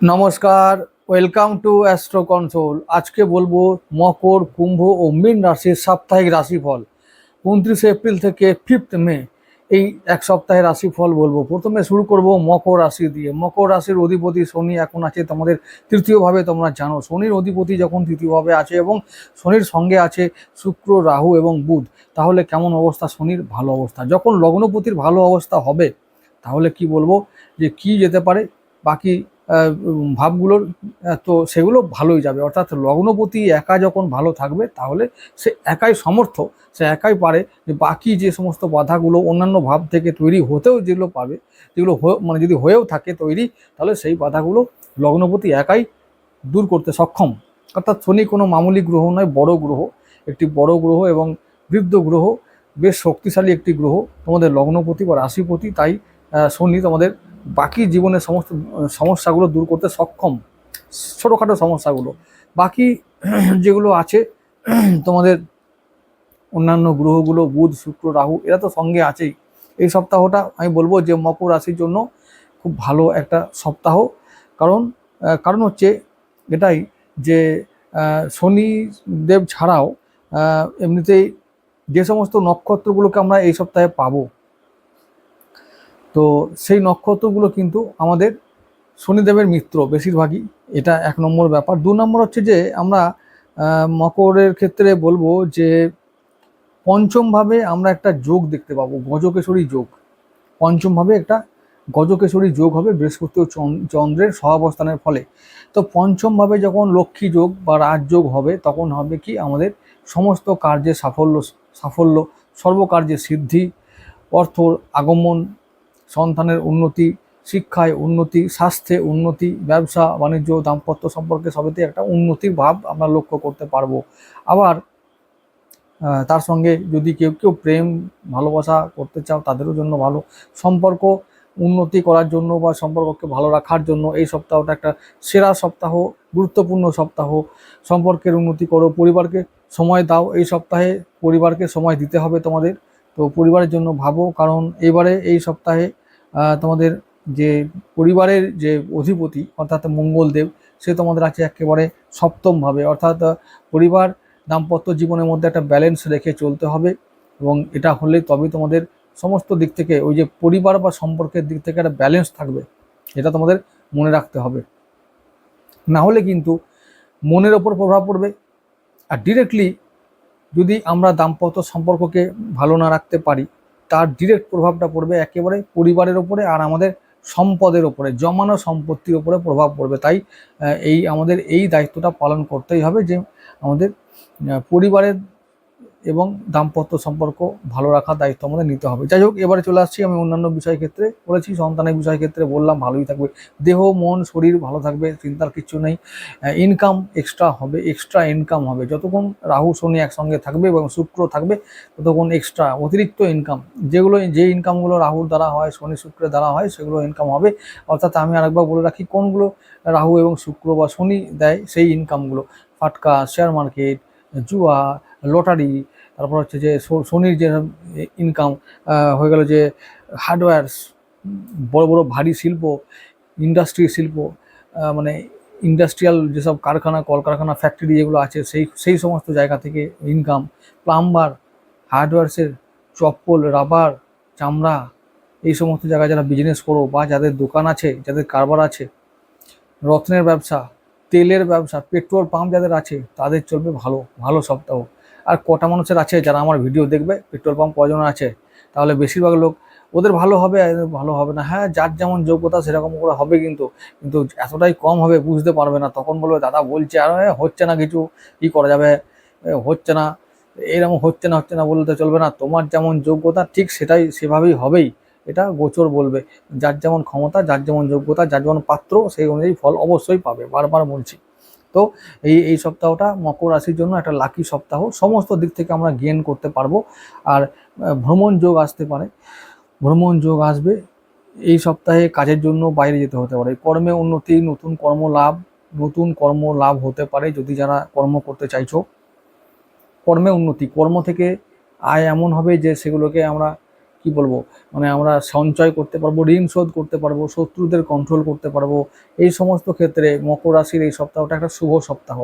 নমস্কার welcome to astro control আজকে বলব মকর কুম্ভ ও মীন রাশির সাপ্তাহিক রাশিফল। উনত্রিশে এপ্রিল থেকে ফিফথ মে এই এক সপ্তাহের রাশিফল বলব। প্রথমে শুরু করব মকর রাশি দিয়ে। মকর রাশির অধিপতি শনি এখন আছে তোমাদের তৃতীয়ভাবে, তোমরা জানো। শনির অধিপতি যখন তৃতীয়ভাবে আছে এবং শনির সঙ্গে আছে শুক্র, রাহু এবং বুধ, তাহলে কেমন অবস্থা? শনির ভালো অবস্থা। যখন লগ্নপতির ভালো অবস্থা হবে, তাহলে কি বলব? যে কি যেতে পারে, বাকি ভাবগুলোর তো সেগুলো ভালোই যাবে। অর্থাৎ লগ্নপতি একা যখন ভালো থাকবে, তাহলে সে একাই সমর্থ, সে একাই পারে যে বাকি যে সমস্ত বাধাগুলো, অন্যান্য ভাব থেকে তৈরি হতেও যেগুলো পাবে, যেগুলো মানে যদি হয়েও থাকে তৈরি, তাহলে সেই বাধাগুলো লগ্নপতি একাই দূর করতে সক্ষম। অর্থাৎ শনি কোনো মামুলি গ্রহ নয়, বড় গ্রহ। একটি বড় গ্রহ এবং বৃদ্ধ গ্রহ, বেশ শক্তিশালী একটি গ্রহ। তোমাদের লগ্নপতি বা রাশিপতি, তাই শনি তোমাদের বাকি জীবনের সমস্ত, সমস্যাগুলো দূর করতে সক্ষম, ছোটোখাটো সমস্যাগুলো। বাকি যেগুলো আছে, তোমাদের অন্যান্য গ্রহগুলো, বুধ, শুক্র, রাহু, এরা তো সঙ্গে আছেই। এই সপ্তাহটা আমি বলব যে মকর রাশির জন্য খুব ভালো একটা সপ্তাহ। কারণ কারণ হচ্ছে এটাই যে শনি দেব ছাড়াও এমনিতেই যে সমস্ত নক্ষত্রগুলোকে আমরা এই সপ্তাহে পাবো তো সেই নক্ষত্রগুলো কিন্তু আমাদের শনিদেবের মিত্র বেশিরভাগই। এটা এক নম্বর ব্যাপার। দু নম্বর হচ্ছে যে আমরা মকরের ক্ষেত্রে বলব যে পঞ্চমভাবে আমরা একটা যোগ দেখতে পাবো, গজকেশরী যোগ। পঞ্চমভাবে একটা গজকেশরী যোগ হবে বৃহস্পতি ও চন- চন্দ্রের সহাবস্থানের ফলে। তো পঞ্চমভাবে যখন লক্ষ্মী যোগ বা রাজযোগ হবে, তখন হবে কি আমাদের সমস্ত কার্যে সাফল্য সাফল্য সর্বকার্যে সিদ্ধি অর্থর আগমন সন্তানের উন্নতি, শিক্ষায় উন্নতি, স্বাস্থ্যে উন্নতি, ব্যবসা, বাণিজ্য, দাম্পত্য সম্পর্কে সবেতে একটা উন্নতির ভাব আমরা লক্ষ্য করতে পারব। আবার তার সঙ্গে যদি কেউ কেউ প্রেম, ভালোবাসা করতে চাও, তাদেরও জন্য ভালো। সম্পর্ক উন্নতি করার জন্য বা সম্পর্ককে ভালো রাখার জন্য এই সপ্তাহটা একটা সেরা সপ্তাহ, গুরুত্বপূর্ণ সপ্তাহ। সম্পর্কের উন্নতি করো, পরিবারকে সময় দাও। এই সপ্তাহে পরিবারকে সময় দিতে হবে তোমাদের। তো পরিবারের জন্য ভাবো, কারণ এবারে এই সপ্তাহে তোমাদের যে পরিবারের যে অধিপতি, অর্থাৎ মঙ্গলদেব, সে তোমাদের আছে একেবারে সপ্তমভাবে। অর্থাৎ পরিবার দাম্পত্য জীবনের মধ্যে একটা ব্যালেন্স রেখে চলতে হবে এবং এটা হলে তবেই তোমাদের সমস্ত দিক থেকে, ওই যে পরিবার বা সম্পর্কের দিক থেকে একটা ব্যালেন্স থাকবে, এটা তোমাদের মনে রাখতে হবে। না হলে কিন্তু মনের ওপর প্রভাব পড়বে। আর ডিরেক্টলি যদি আমরা দাম্পত্য সম্পর্ককে ভালো না রাখতে পারি তার ডিরেক্ট প্রভাবটা পড়বে একেবারে পরিবারের ওপরে আর আমাদের সম্পদের ওপরে, জমানো সম্পত্তির ওপরে প্রভাব পড়বে। তাই এই আমাদের এই দায়িত্বটা পালন করতেই হবে যে আমাদের পরিবারের এবং দাম্পত্য সম্পর্ক ভালো রাখার দায়িত্ব আমাদের নিতে হবে। যাই হোক, এবারে চলে আসছি আমি অন্যান্য বিষয় ক্ষেত্রে। বলেছি, সন্তানের বিষয় ক্ষেত্রে বললাম, ভালোই থাকবে। দেহ, মন, শরীর ভালো থাকবে, চিন্তার কিছু নেই। ইনকাম এক্সট্রা হবে এক্সট্রা ইনকাম হবে। যতক্ষণ রাহু, শনি একসঙ্গে থাকবে এবং শুক্র থাকবে, ততক্ষণ এক্সট্রা অতিরিক্ত ইনকাম যেগুলো, যে ইনকামগুলো রাহুর দ্বারা হয়, শনি শুক্রের দ্বারা হয়, সেগুলো ইনকাম হবে। অর্থাৎ আমি আরেকবার বলে রাখি, কোনগুলো রাহু এবং শুক্র বা শনি দেয়, সেই ইনকামগুলো ফাটকা শেয়ার মার্কেট জুয়া লটারি, তারপর হচ্ছে যে শনির যে ইনকাম হয়ে গেল যে হার্ডওয়্যার বড় বড় ভারী শিল্প ইন্ডাস্ট্রি শিল্প মানে ইন্ডাস্ট্রিয়াল যেসব কারখানা, কলকারখানা ফ্যাক্টরি যেগুলো আছে, সেই সেই সমস্ত জায়গা থেকে ইনকাম প্লাম্বার হার্ডওয়্যার্সের চপ্পল রাবার চামড়া, এই সমস্ত জায়গায় যারা বিজনেস করো বা যাদের দোকান আছে, যাদের কারবার আছে, রত্নের ব্যবসা, তেলের ব্যবসা পেট্রোল পাম্প যাদের আছে, তাদের চলবে ভালো ভালো সপ্তাহ। আর কটা মানুষের আছে যারা আমার ভিডিও দেখবে, পেট্রোল পাম্প কজন আছে, তাহলে বেশিরভাগ লোক ওদের ভালো হবে ভালো হবে না। হ্যাঁ যার যেমন যোগ্যতা সেরকম করে হবে কিন্তু কিন্তু এতটাই কম হবে বুঝতে পারবে না। তখন বলবে, দাদা বলছে আর হচ্ছে না কিছু, কি করা যাবে? হচ্ছে না, এরকম হচ্ছে না হচ্ছে না বলতে চলবে না। তোমার যেমন যোগ্যতা ঠিক সেটাই সেভাবেই হবেই। এটা গোচর বলবে। যার যেমন ক্ষমতা, যার যেমন যোগ্যতা, যার যেমন পাত্র, সেই অনুযায়ী ফল অবশ্যই পাবে। বারবার বলছি। তো এই এই সপ্তাহটা মকর রাশির জন্য একটা লাকি সপ্তাহ। সমস্ত দিক থেকে আমরা গেন করতে পারব। আর ভ্রমণ যোগ আসতে পারে। ভ্রমণ যোগ আসবে। এই সপ্তাহে কাজের জন্য বাইরে যেতে হতে পারে। কর্মে উন্নতি, নতুন কর্ম লাভ, নতুন কর্ম লাভ হতে পারে যদি যারা কর্ম করতে চাইছো। কর্মে উন্নতি। কর্ম থেকে আয় এমন হবে যে সেগুলোকে আমরা কি বলব? মানে আমরা সঞ্চয় করতে পারব, ঋণ শোধ করতে পারব, শত্রুদের কন্ট্রোল করতে পারব। এই সমস্ত ক্ষেত্রে মকর রাশির এই সপ্তাহটা একটা শুভ সপ্তাহ।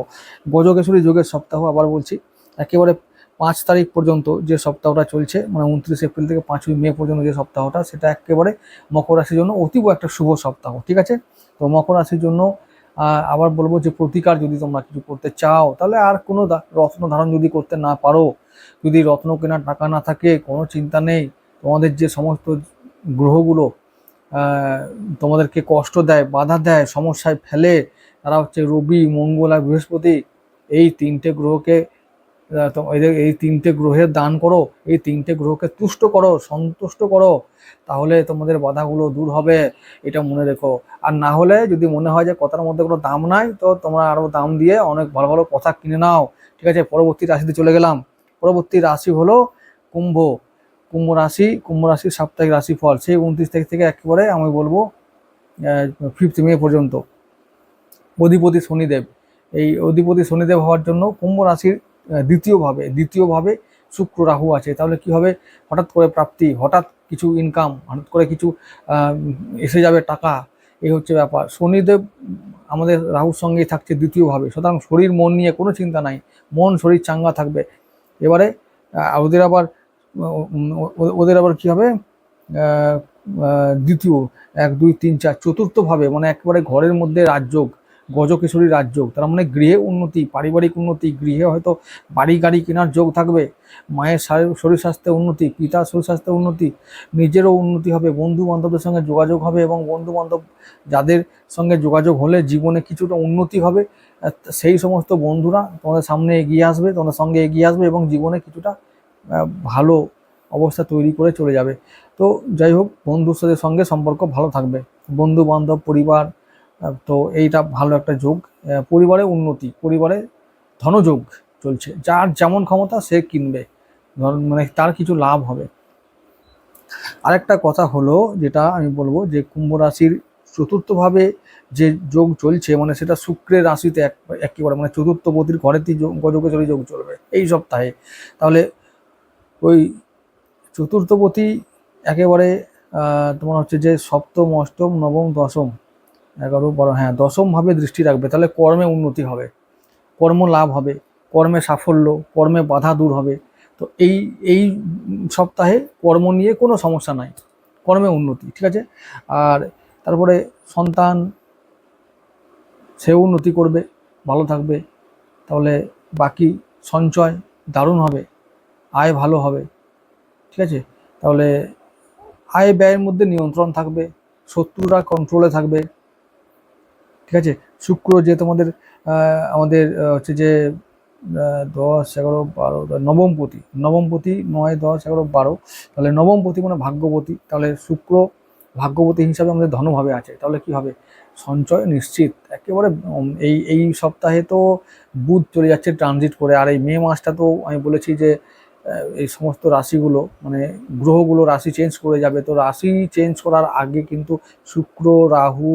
গজকেশরী যোগের সপ্তাহ আবার বলছি, একেবারে পাঁচ তারিখ পর্যন্ত যে সপ্তাহটা চলছে মানে উনত্রিশ এপ্রিল থেকে পাঁচই মে পর্যন্ত যে সপ্তাহটা, সেটা একেবারে মকর রাশির জন্য অতীব একটা শুভ সপ্তাহ, ঠিক আছে? তো মকর রাশির জন্য আবার বলব যে প্রতিকার যদি তোমরা কিছু করতে চাও, তাহলে আর কোনো রত্ন ধারণ যদি করতে না পারো, যদি রত্ন কেনার টাকা না থাকে, কোনো চিন্তা নেই। তোমাদের যে সমস্ত গ্রহগুলো তোমাদেরকে কষ্ট দেয়, বাধা দেয়, সমস্যায় ফেলে, তারা হচ্ছে রবি, মঙ্গল আর বৃহস্পতি, এই তিনটে গ্রহকে এদের, এই তিনটে গ্রহের দান করো, এই তিনটে গ্রহকে তুষ্ট করো, সন্তুষ্ট করো, তাহলে তোমাদের বাধাগুলো দূর হবে, এটা মনে রেখো। আর না হলে যদি মনে হয় যে কথার মধ্যে কোনো দাম নাই, তো তোমরা আরও দাম দিয়ে অনেক ভালো ভালো কথা কিনে নাও। ঠিক আছে, পরবর্তী রাশিতে চলে গেলাম। পরবর্তী রাশি হলো কুম্ভ। কুম্ভ রাশি, কুম্ভ রাশির সাপ্তাহিক রাশিফল, সেই উনত্রিশ তারিখ থেকে একেবারে আমি বলব ফিফথ মে পর্যন্ত। অধিপতি শনিদেব, এই অধিপতি শনিদেব হওয়ার জন্য কুম্ভ রাশির দ্বিতীয়ভাবে দ্বিতীয়ভাবে শুক্র রাহু আছে। তাহলে কি হবে? হঠাৎ করে প্রাপ্তি, হঠাৎ কিছু ইনকাম হঠাৎ করে কিছু এসে যাবে টাকা, এই হচ্ছে ব্যাপার। শনিদেব আমাদের রাহুর সঙ্গেই থাকছে দ্বিতীয়ভাবে সুতরাং শরীর, মন নিয়ে কোনো চিন্তা নাই। মন, শরীর চাঙ্গা থাকবে। এবারে ওদের আবার ওদের আবার কি হবে? দ্বিতীয়, এক, দুই, তিন, চার, চতুর্থভাবে মানে একেবারে ঘরের মধ্যে রাজযোগ, গজকেশরী রাজযোগ, তার মানে গৃহে উন্নতি, পারিবারিক উন্নতি, গৃহে হয়তো বাড়ি, গাড়ি কেনার যোগ থাকবে, মায়ের শরীর স্বাস্থ্যে উন্নতি, পিতার শরীর স্বাস্থ্যে উন্নতি, নিজেরও উন্নতি হবে বন্ধু বান্ধবদের সঙ্গে যোগাযোগ হবে এবং বন্ধু বান্ধব যাদের সঙ্গে যোগাযোগ হলে জীবনে কিছুটা উন্নতি হবে সেই সমস্ত বন্ধুরা তোমাদের সামনে এগিয়ে আসবে, তোমাদের সঙ্গে এগিয়ে আসবে এবং জীবনে কিছুটা ভালো অবস্থা তৈরি করে চলে যাবে। তো যাই হোক বন্ধুর সাথে সঙ্গে সম্পর্ক ভালো থাকবে। বন্ধু বান্ধব পরিবার তো এইটা ভালো একটা যোগ। পরিবারে উন্নতি, পরিবারে ধনযোগ চলছে। যার যেমন ক্ষমতা সে কিনবে। মানে তার কিছু লাভ হবে। আরেকটা কথা হলো যেটা আমি বলব যে কুম্ভ রাশির চতুর্থভাবে যে যোগ চলছে মানে সেটা শুক্রের রাশিতে এক একেবারে মানে চতুর্থ পতির ঘরেতেই যোগ- গজকেশরী যোগ চলবে। এই সপ্তাহে। তাহলে ওই চতুর্থপতি একেবারে তোমার হচ্ছে যে সপ্তম, অষ্টম, নবম, দশম, এগারো, বারো হ্যাঁ দশমভাবে দৃষ্টি রাখবে, তাহলে কর্মে উন্নতি হবে, কর্ম লাভ হবে, কর্মে সাফল্য, কর্মে বাধা দূর হবে, তো এই এই সপ্তাহে কর্ম নিয়ে কোনো সমস্যা নাই, কর্মে উন্নতি, ঠিক আছে? আর তারপরে সন্তান, সেও উন্নতি করবে, ভালো থাকবে, তাহলে বাকি সঞ্চয় দারুণ হবে। আয় ভালো হবে, ঠিক আছে? তাহলে আয় ব্যয়ের মধ্যে নিয়ন্ত্রণ থাকবে, শত্রুরা কন্ট্রোলে থাকবে, ঠিক আছে? শুক্র যে তোমাদের আমাদের হচ্ছে যে দশ, এগারো, বারো নবমপতি নবমপতি নয়, দশ, এগারো, বারো, তাহলে নবমপতি মানে ভাগ্যবতী তাহলে শুক্র ভাগ্যবতী হিসাবে আমাদের ধনভাবে আছে, তাহলে কি হবে? সঞ্চয় নিশ্চিত, একেবারে এই এই সপ্তাহে তো বুধ চলে যাচ্ছে ট্রানজিট করে, আর এই মে মাসটা তো আমি বলেছি যে এই সমস্ত রাশিগুলো মানে গ্রহগুলো রাশি চেঞ্জ করে যাবে। তো রাশি চেঞ্জ করার আগে কিন্তু শুক্র, রাহু,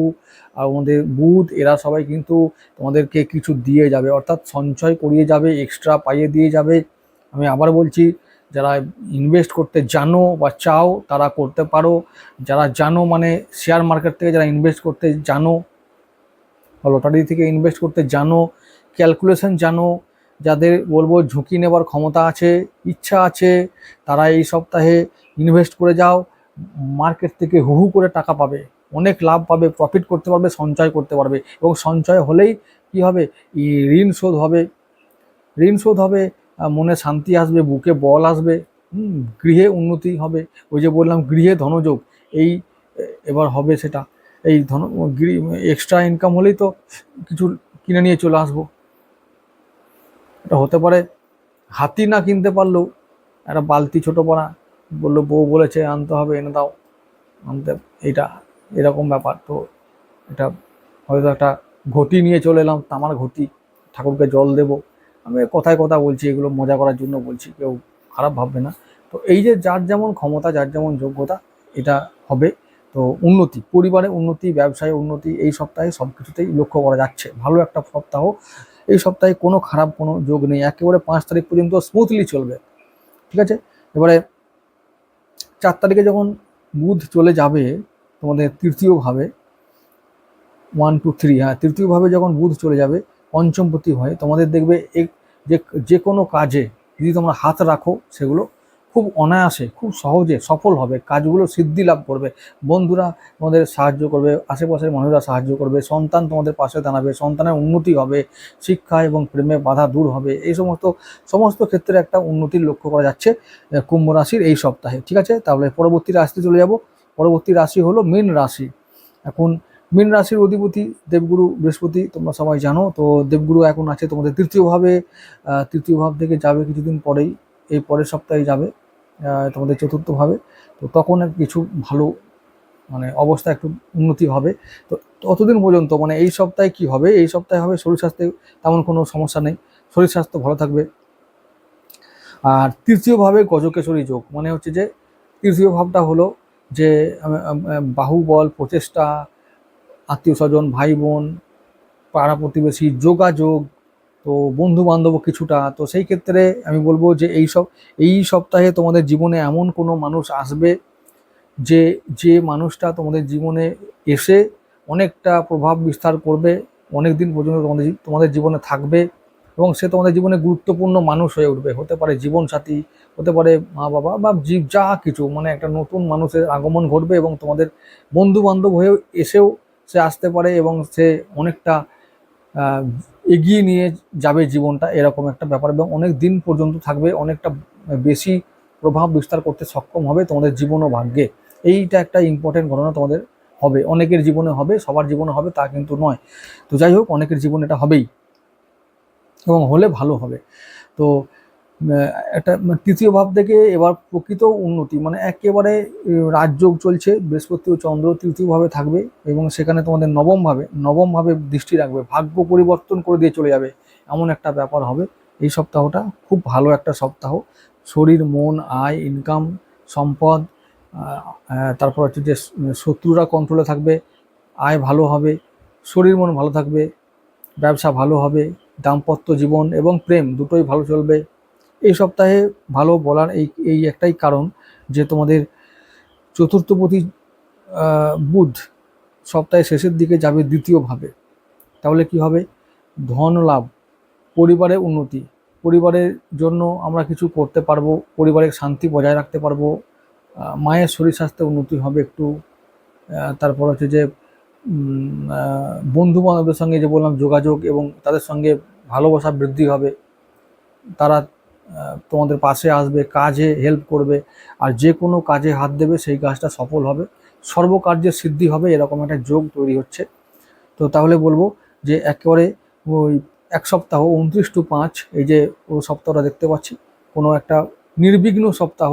আর আমাদের বুধ, এরা সবাই কিন্তু তোমাদেরকে কিছু দিয়ে যাবে। অর্থাৎ সঞ্চয় করিয়ে যাবে এক্সট্রা পাইয়ে দিয়ে যাবে। আমি আবার বলছি, যারা ইনভেস্ট করতে জানো বা চাও, তারা করতে পারো। যারা জানো মানে শেয়ার মার্কেট থেকে যারা ইনভেস্ট করতে জানো, বা লটারি থেকে ইনভেস্ট করতে জানো ক্যালকুলেশন জানো যাদের বলব ঝুঁকি নেবার ক্ষমতা আছে, ইচ্ছা আছে, তারা এই সপ্তাহে ইনভেস্ট করে যাও মার্কেট থেকে হু হু করে টাকা পাবে। অনেক লাভ পাবে প্রফিট করতে পারবে, সঞ্চয় করতে পারবে। এবং সঞ্চয় হলেই কি হবে? ঋণ শোধ হবে। ঋণ শোধ হবে মনে শান্তি আসবে, বুকে বল আসবে গৃহে উন্নতি হবে। ওই যে বললাম, গৃহে ধনযোগ, এই এবার হবে সেটা। এই ধন এক্সট্রা ইনকাম হলেই তো কিছু কিনে নিয়ে চলে আসব। এটা হতে পারে, হাতি না কিনতে পারলেও একটা বালতি ছোটো পড়া বলল বউ বলেছে আনতে হবে, এনে দাও। আনতে এটা এরকম ব্যাপার। তো এটা হয়তো একটা ঘটি নিয়ে চলে এলাম, তামার ঘটি, ঠাকুরকে জল দেব। আমি কথায় কথা বলছি, এগুলো মজা করার জন্য বলছি, কেউ খারাপ ভাববে না। তো এই যে যার যেমন ক্ষমতা, যার যেমন যোগ্যতা, এটা হবে। তো উন্নতি, পরিবারে উন্নতি, ব্যবসায় উন্নতি, এই সপ্তাহে সব কিছুতেই লক্ষ্য করা যাচ্ছে। ভালো একটা সপ্তাহ। এই সপ্তাহে কোনো খারাপ কোনো যোগ নেই। একেবারে পাঁচ তারিখ পর্যন্ত স্মুথলি চলবে। ঠিক আছে? এবারে চার তারিখে যখন বুধ চলে যাবে, তোমাদের তৃতীয়ভাবে ওয়ান টু থ্রি হ্যাঁ তৃতীয়ভাবে যখন বুধ চলে যাবে, পঞ্চমপতি হয়, তোমাদের দেখবে যে যে কোনো কাজে যদি তোমরা হাত রাখো, সেগুলো খুব অনায়াসে, খুব সহজে সফল হবে, কাজগুলো সিদ্ধি লাভ করবে। বন্ধুরা তোমাদের সাহায্য করবে, আশেপাশের মানুষরা সাহায্য করবে, সন্তান তোমাদের পাশে দাঁড়াবে, সন্তানের উন্নতি হবে, শিক্ষা এবং প্রেমে বাধা দূর হবে, এই সমস্ত সমস্ত ক্ষেত্রে একটা উন্নতির লক্ষ্য করা যাচ্ছে কুম্ভ রাশির এই সপ্তাহে, ঠিক আছে? তাহলে পরবর্তী রাশিতে চলে যাব। পরবর্তী রাশি হলো মীন রাশি। এখন মীন রাশির অধিপতি দেবগুরু বৃহস্পতি, তোমরা সবাই জানো, তো দেবগুরু এখন আছে তোমাদের তৃতীয়ভাবে তৃতীয় ভাব থেকে যাবে কিছুদিন পরেই এই পরের সপ্তাহে যাবে। তোমাদের চতুর্থভাবে, তো তখন কিছু ভালো মানে অবস্থা একটু উন্নতি হবে। তো ততদিন পর্যন্ত মানে এই সপ্তাহে কি হবে? এই সপ্তাহে হবে শরীর স্বাস্থ্যে তেমন কোনো সমস্যা নেই। শরীর স্বাস্থ্য ভালো থাকবে। আর তৃতীয়ভাবে গজকেশরী যোগ মানে হচ্ছে যে তৃতীয় ভাবটা হলো যে বাহুবল, প্রচেষ্টা, আত্মীয় স্বজন, ভাই বোন, পাড়া প্রতিবেশী, যোগাযোগ তো বন্ধু বান্ধব কিছুটা, তো সেই ক্ষেত্রে আমি বলব যে এই সব, এই সপ্তাহে তোমাদের জীবনে এমন কোনো মানুষ আসবে যে যে মানুষটা তোমাদের জীবনে এসে অনেকটা প্রভাব বিস্তার করবে অনেক দিন পর্যন্ত তোমাদের তোমাদের জীবনে থাকবে এবং সে তোমাদের জীবনে গুরুত্বপূর্ণ মানুষ হয়ে উঠবে। হতে পারে জীবনসাথী, হতে পারে মা বাবা বা জীব যা কিছু মানে একটা নতুন মানুষের আগমন ঘটবে এবং তোমাদের বন্ধু বান্ধব হয়েও এসেও সে আসতে পারে এবং সে অনেকটা এগিয়ে নিয়ে যাবে জীবনটা এরকম একটা ব্যাপার এবং অনেক দিন পর্যন্ত থাকবে, অনেকটা বেশি প্রভাব বিস্তার করতে সক্ষম হবে তোমাদের জীবন ও ভাগ্যে। এইটা একটা ইম্পর্টেন্ট ঘটনা তোমাদের হবে। অনেকের জীবনে হবে, সবার জীবনে হবে তা কিন্তু নয়। তো যাই হোক, অনেকের জীবনে এটা হবেই এবং হলে ভালো হবে। তো একটা মানে তৃতীয় ভাব থেকে এবার প্রকৃত উন্নতি মানে একেবারে রাজযোগ চলছে, বৃহস্পতি ও চন্দ্র তৃতীয়ভাবে থাকবে এবং সেখানে তোমাদের নবমভাবে নবমভাবে দৃষ্টি রাখবে, ভাগ্য পরিবর্তন করে দিয়ে চলে যাবে, এমন একটা ব্যাপার হবে। এই সপ্তাহটা খুব ভালো একটা সপ্তাহ। শরীর, মন, আয় ইনকাম সম্পদ তারপর হচ্ছে যে শত্রুরা কন্ট্রোলে থাকবে, আয় ভালো হবে, শরীর, মন ভালো থাকবে, ব্যবসা ভালো হবে, দাম্পত্য জীবন এবং প্রেম দুটোই ভালো চলবে। এই সপ্তাহে ভালো বলার এই এই একটাই কারণ যে তোমাদের চতুর্থপতি বুধ সপ্তাহের শেষের দিকে যাবে দ্বিতীয়ভাবে। তাহলে কি হবে? ধন লাভ, পরিবারের উন্নতি। পরিবারের জন্য আমরা কিছু করতে পারব, পরিবারের শান্তি বজায় রাখতে পারব। মায়ের শরীর স্বাস্থ্যে উন্নতি হবে একটু। তারপর হচ্ছে যে বন্ধু বান্ধবদের সঙ্গে যে বললাম যোগাযোগ এবং তাদের সঙ্গে ভালোবাসা বৃদ্ধি হবে। তারা তোমাদের পাশে আসবে, কাজে হেল্প করবে, আর যে কোনো কাজে হাত দেবে, সেই কাজটা সফল হবে। সর্বকার্যের সিদ্ধি হবে, এরকম একটা যোগ তৈরি হচ্ছে। তো তাহলে বলব যে একেবারে ওই এক সপ্তাহ, উনত্রিশ টু পাঁচ, এই যে সপ্তাহটা দেখতে পাচ্ছি, কোনো একটা নির্বিঘ্ন সপ্তাহ,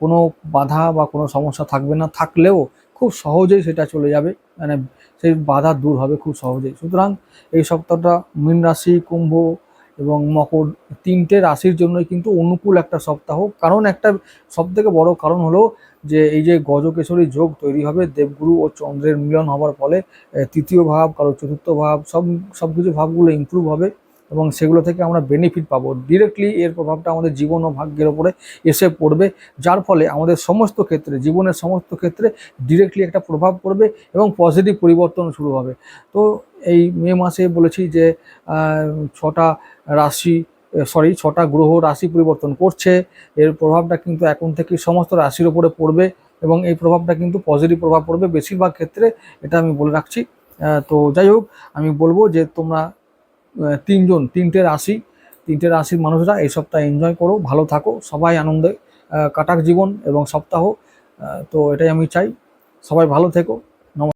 কোনো বাধা বা কোনো সমস্যা থাকবে না। থাকলেও খুব সহজেই সেটা চলে যাবে মানে সেই বাধা দূর হবে খুব সহজেই। সুতরাং এই সপ্তাহটা মীন রাশি, কুম্ভ এবং মকর তিনটে রাশির জন্যই কিন্তু অনুকূল একটা সপ্তাহ। কারণ একটা সব থেকে বড় কারণ হলো যে, এই যে গজকেশরী যোগ তৈরি হবে, দেবগুরু ও চন্দ্রের মিলন হওয়ার ফলে তৃতীয় ভাব, কারও চতুর্থ ভাব, সব সব কিছু ভাবগুলো ইম্প্রুভ হবে। এবং সেগুলো থেকে আমরা বেনিফিট পাবো। ডিরেক্টলি এর প্রভাবটা আমাদের জীবন ও ভাগ্যের ওপরে এসে পড়বে, যার ফলে আমাদের সমস্ত ক্ষেত্রে, জীবনের সমস্ত ক্ষেত্রে ডিরেক্টলি একটা প্রভাব পড়বে এবং পজিটিভ পরিবর্তন শুরু হবে। তো এই মে মাসে বলেছি যে ছটা রাশি সরি ছটা গ্রহ রাশি পরিবর্তন করছে। এর প্রভাবটা কিন্তু এখন থেকে সমস্ত রাশির ওপরে পড়বে এবং এই প্রভাবটা কিন্তু পজিটিভ প্রভাব পড়বে। বেশিরভাগ ক্ষেত্রে এটা আমি বলে রাখছি। তো যাই হোক, আমি বলব যে তোমরা তিনজন, তিনটে রাশি, তিনটে রাশির মানুষরা এই সপ্তাহে এনজয় করো, ভালো থাকো, সবাই আনন্দে কাটাক জীবন এবং সপ্তাহ তো এটাই আমি চাই। সবাই ভালো থেকো।